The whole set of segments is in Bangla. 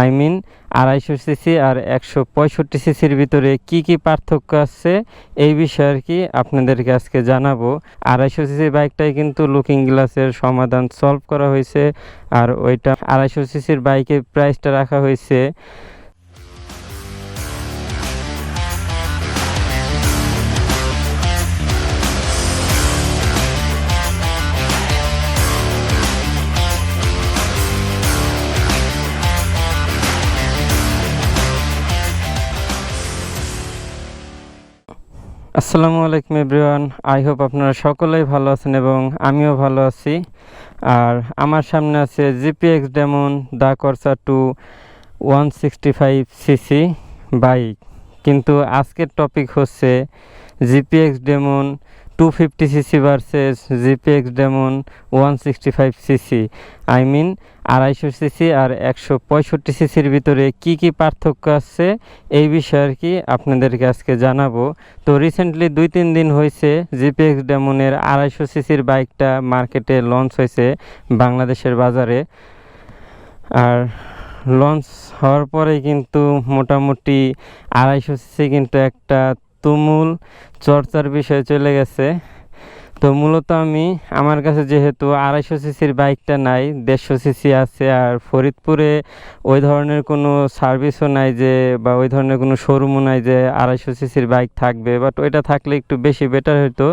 আই মিন আড়াইশো সিসি আর একশো পঁয়ষট্টি সিসির ভিতরে কি কি পার্থক্য আছে, এই বিষয়ে আর কি আপনাদেরকে আজকে জানাব। আড়াইশো সিসি বাইকটাই কিন্তু লুকিং গ্লাসের সমাধান সলভ করা হয়েছে, আর ওইটা আড়াইশো সিসির বাইকের প্রাইসটা রাখা হয়েছে আসসালামু আলাইকুম এভরিওয়ান। আই হোপ আপনারা সকলেই ভালো আছেন এবং আমিও ভালো আছি। আর আমার সামনে আছে জিপিএক্স ডেমন দা করসা two one sixty five cc bike. কিন্তু আজকের টপিক হচ্ছে GPX Demon two fifty cc versus GPX Demon one sixty five cc I mean আড়াইশো সিসি আর একশো পঁয়ষট্টি সিসির ভিতরে কি কি পার্থক্য আছে? এই বিষয়ে আর কি আপনাদেরকে আজকে জানাব। তো রিসেন্টলি দুই তিন দিন হয়েছে জিপিএক্স ডেমনের আড়াইশো সিসির বাইকটা মার্কেটে লঞ্চ হয়েছে বাংলাদেশের বাজারে। আর লঞ্চ হওয়ার পরে কিন্তু মোটামুটি আড়াইশো সিসি কিন্তু একটা তুমুল চর্চার বিষয় চলে গেছে। তো মূলত আমি আমার কাছে যেহেতু আড়াইশো সিসির বাইকটা নাই, দেড়শো সিসি আছে, আর ফরিদপুরে ওই ধরনের কোনো সার্ভিসও নাই যে, বা ওই ধরনের কোনো শোরুমও নাই যে আড়াইশো সিসির বাইক থাকবে। বাট ওইটা থাকলে একটু বেশি বেটার হতো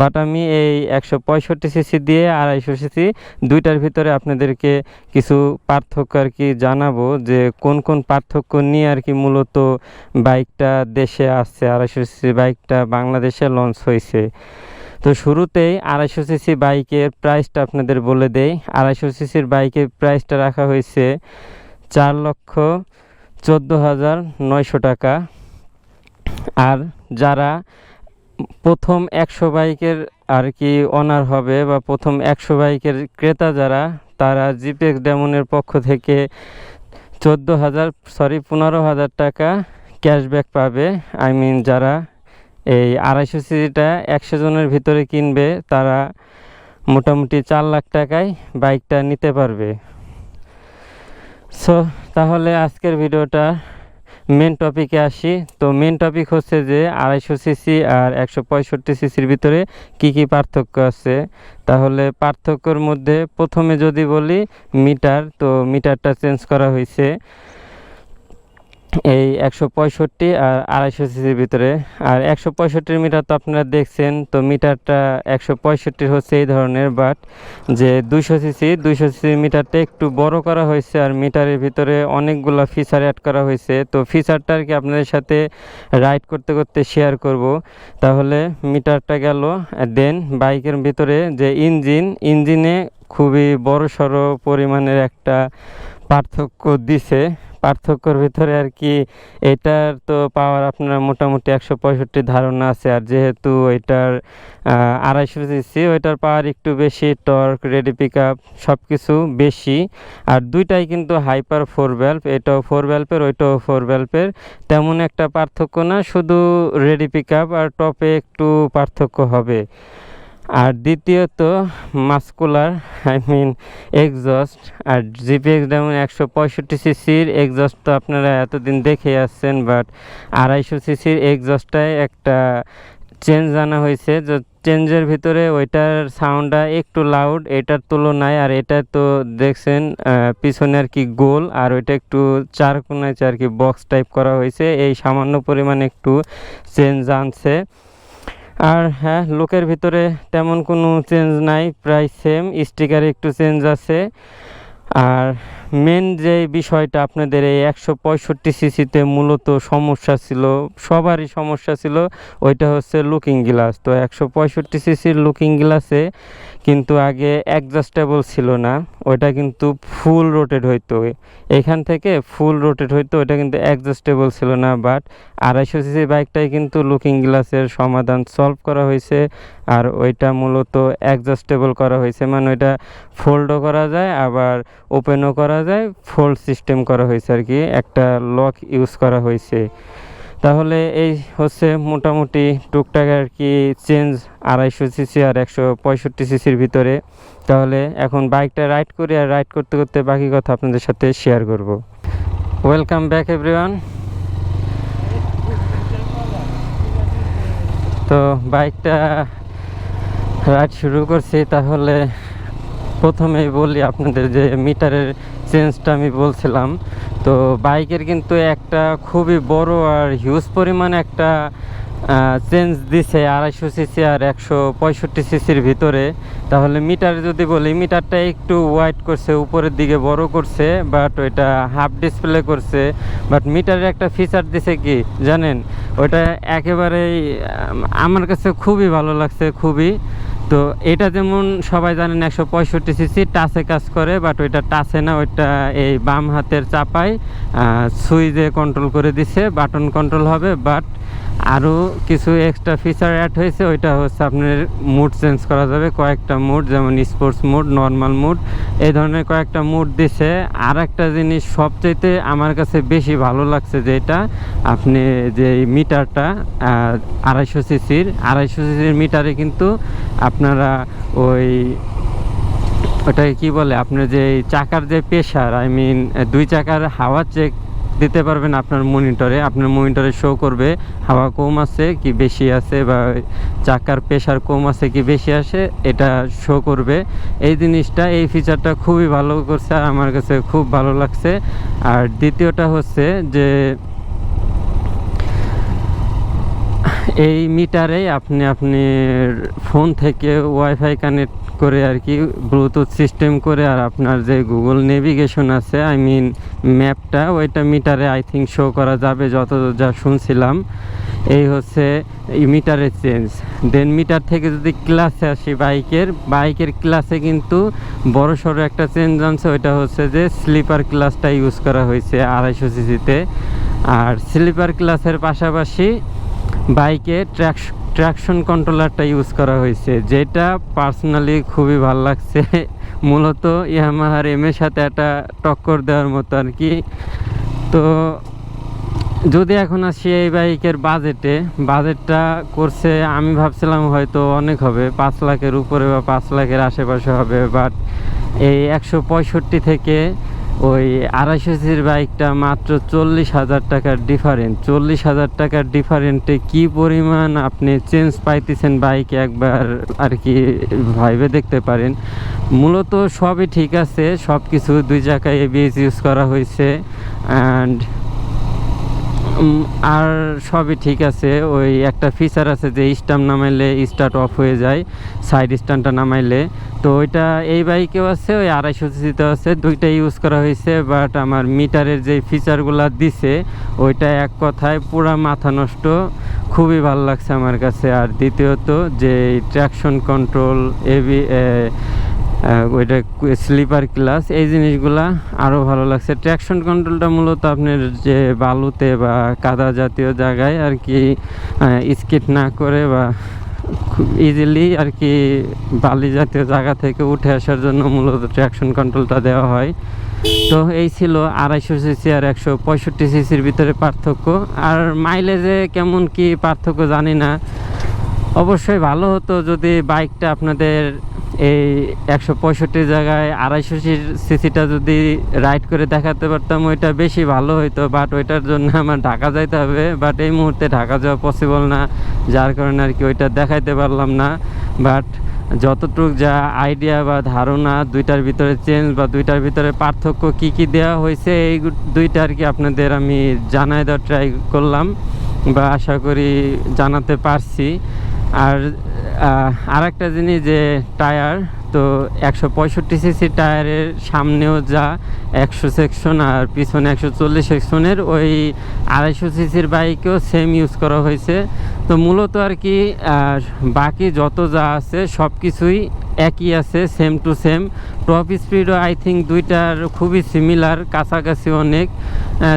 বাট আমি এই একশো পঁয়ষট্টি সিসি দিয়ে আড়াইশো সিসি দুইটার ভিতরে আপনাদেরকে কিছু পার্থক্য আর কি জানাব যে, কোন কোন পার্থক্য নিয়ে আর কি মূলত বাইকটা দেশে আসছে, আড়াইশো সিসি বাইকটা বাংলাদেশে লঞ্চ হয়েছে তো শুরুতেই আড়াইশো সিসি বাইকের প্রাইসটা আপনাদের বলে দেই। আড়াইশো সিসির বাইকের প্রাইসটা রাখা হয়েছে চার লক্ষ চোদ্দ হাজার নয়শো টাকা। আর যারা প্রথম একশো বাইকের আর কি অনার হবে বা প্রথম একশো বাইকের ক্রেতা যারা, তারা জিপেক্স ডেমনের পক্ষ থেকে চোদ্দ হাজার সরি পনেরো হাজার টাকা ক্যাশব্যাক পাবে। আই মিন যারা এই আড়াইশো সিসিটা একশো জনের ভিতরে কিনবে, তারা মোটামুটি চার লাখ টাকায় বাইকটা নিতে পারবে। সো তাহলে আজকের ভিডিওটা মেন টপিকে আসি। তো মেন টপিক হচ্ছে যে আড়াইশো সিসি আর একশো পঁয়ষট্টি সিসির ভিতরে কি কি পার্থক্য আছে? তাহলে পার্থক্যর মধ্যে প্রথমে যদি বলি, মিটার, তো মিটারটা চেঞ্জ করা হয়েছে। এই একশো পঁয়ষট্টি আর আড়াইশো সিসির ভিতরে। আর একশো পঁয়ষট্টির মিটার তো আপনারা দেখছেন, তো মিটারটা একশো পঁয়ষট্টির হচ্ছে এই ধরনের বাট যে দুইশো সিসি, দুইশো সিসির মিটারটা একটু বড় করা হয়েছে আর মিটারের ভিতরে অনেকগুলো ফিচার অ্যাড করা হয়েছে। তো ফিচারটা আর কি আপনাদের সাথে রাইড করতে করতে শেয়ার করব। তাহলে মিটারটা গেল দেন বাইকের ভিতরে যে ইঞ্জিন ইঞ্জিনে খুবই বড় সড়ো পরিমাণের একটা পার্থক্য দিছে। পার্থক্যর ভিতরে আর কি এটার তো পাওয়ার আপনার মোটামুটি একশো পঁয়ষট্টি ধারণা আছে। আর যেহেতু এটার আড়াইশো সিসি ওইটার পাওয়ার একটু বেশি টর্ক রেডি পিক আপ সব কিছু বেশি। আর দুইটাই কিন্তু হাইপার ফোর ভ্যালভ এটাও ফোর ভ্যালভের ওইটাও ফোর ভ্যালভের তেমন একটা পার্থক্য না, শুধু রেডি পিক আপ আর টপে একটু পার্থক্য হবে। আর দ্বিতীয়ত মাস্কুলার আই মিন এক্সস্ট আর জিপিএক্স যেমন একশো পঁয়ষট্টি সিসির এক্সস্ট তো আপনারা এতদিন দেখে আসছেন বাট আড়াইশো সিসির এক্সস্টটায় একটা চেঞ্জ আনা হয়েছে। যে চেঞ্জের ভিতরে ওইটার সাউন্ডটা একটু লাউড এটার তুলনায়, আর এটা তো দেখছেন পিছনে আর কি গোল, আর ওইটা একটু চার কোনায় আর কি বক্স টাইপ করা হয়েছে, এই সামান্য পরিমাণে একটু চেঞ্জ আনছে। আর হ্যাঁ লোকের ভিতরে তেমন কোনো চেঞ্জ নাই, প্রায় সেম স্টিকারে একটু চেঞ্জ আছে। আর মেন যে বিষয়টা আপনাদের এই একশো পঁয়ষট্টি সিসিতে মূলত সমস্যা ছিল, সবারই সমস্যা ছিল, ওইটা হচ্ছে লুকিং গ্লাস তো একশো পঁয়ষট্টি সিসির লুকিং গ্লাসে কিন্তু আগে অ্যাডজাস্টেবল ছিল না, ওইটা কিন্তু ফুল রোটেড হইতো। এখান থেকে ফুল রোটেড হইতো, ওইটা কিন্তু অ্যাডজাস্টেবল ছিল না বাট আড়াইশো সিসি বাইকটাই কিন্তু লুকিং গ্লাসের সমাধান সলভ করা হয়েছে, আর ওইটা মূলত অ্যাডজাস্টেবল করা হয়েছে। মানে ওইটা ফোল্ডও করা যায়, আবার ওপেনও করা যায় ফোল্ড সিস্টেম করা হয়েছে আর কি, একটা লক ইউজ করা হয়েছে। তাহলে এই হচ্ছে মোটামুটি টুকটাক আর কি চেঞ্জ আড়াইশো সিসি আর একশো পঁয়ষট্টি সিসির ভিতরে। তাহলে এখন বাইকটা রাইড করি আর রাইড করতে করতে বাকি কথা আপনাদের সাথে শেয়ার করব। ওয়েলকাম ব্যাক এভরিওয়ান তো বাইকটা রাইড শুরু করছি, তাহলে প্রথমেই বলি আপনাদের যে মিটারের চেঞ্জটা আমি বলছিলাম, তো বাইকের কিন্তু একটা খুবই বড় আর হিউজ পরিমাণে একটা চেঞ্জ দিছে আড়াইশো সিসি আর একশো পঁয়ষট্টি সিসির ভিতরে। তাহলে মিটার যদি বলি, মিটারটা একটু ওয়াইড করছে, উপরের দিকে বড় করছে বাট ওইটা হাফ ডিসপ্লে করছে। বাট মিটারের একটা ফিচার দিছে কি, জানেন? ওইটা একেবারেই আমার কাছে খুবই ভালো লাগছে, খুবই। তো এটা যেমন সবাই জানেন একশো পঁয়ষট্টি সিসি, টাচে কাজ করে বাট ওইটা টাচে না, ওইটা এই বাম হাতের চাপায় সুইচে কন্ট্রোল করে দিছে বাটন কন্ট্রোল হবে বাট আরও কিছু এক্সট্রা ফিচার অ্যাড হয়েছে, ওইটা হচ্ছে আপনার মুড চেঞ্জ করা যাবে, কয়েকটা মুড যেমন স্পোর্টস মুড নর্মাল মুড এই ধরনের কয়েকটা মুড দিছে। আর একটা জিনিস সবচাইতে আমার কাছে বেশি ভালো লাগছে যেটা, আপনি যে মিটারটা আড়াইশো সিসির আড়াইশো সিসির মিটারে কিন্তু আপনারা ওই ওটাকে কি বলে, আপনার যে চাকার যে প্রেশার আই মিন দুই চাকার হাওয়া চেক দিতে পারবেন আপনার মনিটরে আপনার মনিটরে শো করবে, হাওয়া কম আছে কি বেশি আছে বা চাকার প্রেশার কম আছে কি বেশি আসে এটা শো করবে। এই জিনিসটা, এই ফিচারটা খুবই ভালো করছে আর আমার কাছে খুব ভালো লাগছে। আর দ্বিতীয়টা হচ্ছে যে এই মিটারে আপনি আপনি ফোন থেকে ওয়াইফাই কানেক্ট করে আর কি ব্লুটুথ সিস্টেম করে আর আপনার যে গুগল নেভিগেশন আছে আই মিন ম্যাপটা ওইটা মিটারে আই থিঙ্ক শো করা যাবে যত যা শুনছিলাম। এই হচ্ছে মিটারের চেঞ্জ দেন মিটার থেকে যদি ক্লাসে আসি বাইকের বাইকের ক্লাসে কিন্তু বড় সড়ো একটা চেঞ্জ আনছে, ওইটা হচ্ছে যে স্লিপার ক্লাসটা ইউজ করা হয়েছে আড়াইশো সিসিতে আর স্লিপার ক্লাসের পাশাপাশি বাইকে ট্র্যাক ট্র্যাকশন কন্ট্রোলারটা ইউজ করা হয়েছে, যেটা পার্সোনালি খুবই ভালো লাগছে। মূলত ইয়ামাহার এম এর সাথে একটা টক্কর দেওয়ার মতো আর কি। তো যদি এখন আসি এই বাইকের বাজেটে বাজেটটা করছে, আমি ভাবছিলাম হয়তো অনেক হবে, পাঁচ লাখের উপরে বা পাঁচ লাখের আশেপাশে হবে বাট এই একশো পঁয়ষট্টি থেকে ওই আড়াইশো সির বাইকটা মাত্র চল্লিশ হাজার টাকার ডিফারেন্ট চল্লিশ হাজার টাকার ডিফারেন্টে কি পরিমাণ আপনি চেঞ্জ পাইতেছেন বাইক একবার আর কি ভাইবে দেখতে পারেন। মূলত সবই ঠিক আছে সব কিছু দুই জায়গায় এবিএস ইউজ করা হয়েছে। অ্যান্ড আর সবই ঠিক আছে। ওই একটা ফিচার আছে যে স্টাম্প নামাইলে স্টার্ট অফ হয়ে যায় সাইড স্ট্যান্ডটা নামাইলে। তো ওইটা এই বাইকেও আছে, ওই আড়াইশো সিসিতেও আছে। দুইটা ইউজ করা হয়েছে বাট আমার মিটারের যে ফিচারগুলো দিছে, ওইটা এক কথায় পুরা মাথা নষ্ট। খুবই ভালো লাগছে আমার কাছে। আর দ্বিতীয়ত যে ট্র্যাকশন কন্ট্রোল এবি ওইটা স্লিপার ক্লাস এই জিনিসগুলা আরও ভালো লাগছে। ট্র্যাকশন কন্ট্রোলটা মূলত আপনার যে বালুতে বা কাদা জাতীয় জায়গায় আর কি স্কিট না করে বা খুব ইজিলি আর কি বালি জাতীয় জায়গা থেকে উঠে আসার জন্য মূলত ট্র্যাকশন কন্ট্রোলটা দেওয়া হয়। তো এই ছিল আড়াইশো সিসি আর একশো পঁয়ষট্টি সিসির ভিতরে পার্থক্য। আর মাইলেজে কেমন কি পার্থক্য জানি না। অবশ্যই ভালো হতো যদি বাইকটা আপনাদের এই একশো পঁয়ষট্টি জায়গায় আড়াইশো সিসিটা যদি রাইড করে দেখাতে পারতাম, ওইটা বেশি ভালো হইতো বাট ওইটার জন্য আমার ঢাকা যাইতে হবে। বাট এই মুহূর্তে ঢাকা যাওয়া পসিবল না, যার কারণে আর কি ওইটা দেখাইতে পারলাম না। বাট যতটুক যা আইডিয়া বা ধারণা, দুইটার ভিতরে চেঞ্জ বা দুইটার ভিতরে পার্থক্য কি কি দেওয়া হয়েছে এই দুইটা আর কি আপনাদের আমি জানাই দেওয়ার ট্রাই করলাম বা আশা করি জানাতে পারছি। আর আর একটা জিনিস যে টায়ার, তো একশো পঁয়ষট্টি সিসি টায়ারের সামনেও যা একশো সেকশন আর পিছনে একশো চল্লিশ সেকশনের, ওই আড়াইশো সিসির বাইকেও সেম ইউজ করা হয়েছে। তো মূলত আর কি বাকি যত যা আছে সব কিছুই একই আছে সেম টু সেম টপ স্পিডও আই থিঙ্ক দুইটার খুবই সিমিলার কাছাকাছি অনেক।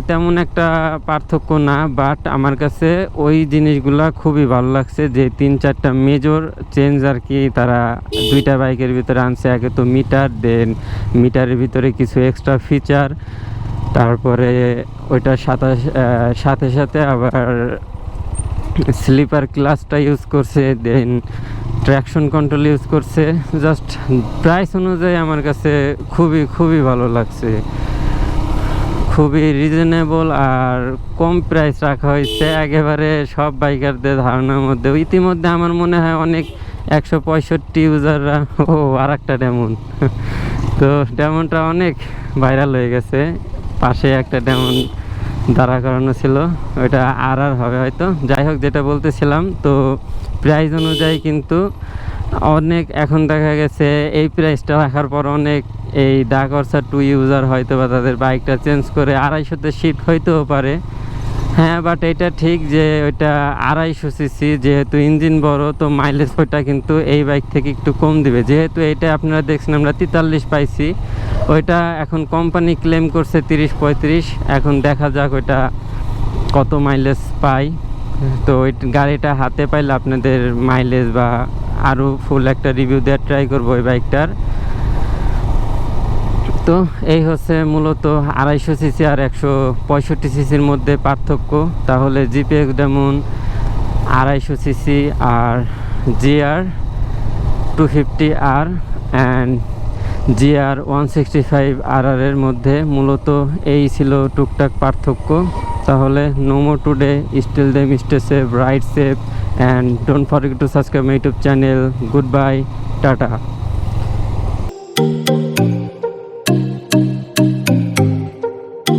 তেমন একটা পার্থক্য না বাট আমার কাছে ওই জিনিসগুলা খুবই ভালো লাগছে যে তিন চারটা মেজর চেঞ্জ আর কি তারা দুইটা বাইকের ভিতরে আনছে। একে তো মিটার দেন মিটারের ভিতরে কিছু এক্সট্রা ফিচার তারপরে ওইটার সাথে সাথে সাথে আবার স্লিপার ক্লাসটা ইউজ করছে দেন ট্র্যাকশন কন্ট্রোল ইউজ করছে। জাস্ট প্রাইস অনুযায়ী আমার কাছে খুবই খুবই ভালো লাগছে। খুবই রিজনেবল আর কম প্রাইস রাখা হয়েছে। একেবারে সব বাইকারদের ধারণার মধ্যে। ইতিমধ্যে আমার মনে হয় অনেক একশো পঁয়ষট্টি ইউজাররা ও আর একটা ডেমন তো ডেমনটা অনেক ভাইরাল হয়ে গেছে। পাশে একটা ডেমন দাঁড়া করানো ছিল। ওইটা আর আর হবে হয়তো। যাই হোক, যেটা বলতেছিলাম, তো প্রাইস অনুযায়ী কিন্তু অনেক এখন দেখা গেছে এই প্রাইসটা রাখার পর অনেক এই ডাক অর্সার টু ইউজার হয়তো বা তাদের বাইকটা চেঞ্জ করে আড়াইশোতে শিফট হইতেও পারে। হ্যাঁ বাট এটা ঠিক যে ওইটা আড়াইশো সিসি যেহেতু ইঞ্জিন বড়, তো মাইলেজ ওইটা কিন্তু এই বাইক থেকে একটু কম দিবে। যেহেতু এটা আপনারা দেখছেন, আমরা তেতাল্লিশ পাইছি, ওইটা এখন কোম্পানি ক্লেম করছে তিরিশ পঁয়ত্রিশ, এখন দেখা যাক ওইটা কত মাইলেজ পাই তো ওই গাড়িটা হাতে পাইলে আপনাদের মাইলেজ বা আরও ফুল একটা রিভিউ দেওয়ার ট্রাই করব ওই বাইকটার তো এই হচ্ছে মূলত আড়াইশো সিসি আর একশো পঁয়ষট্টি সিসির মধ্যে পার্থক্য। তাহলে জিপিএক্স যেমন আড়াইশো সিসি আর GR two fifty R and GR one sixty five আর এর মধ্যে মূলত এই ছিল টুকটাক পার্থক্য। তাহলে no more today still them stay safe right safe and don't forget to subscribe my YouTube channel good bye tata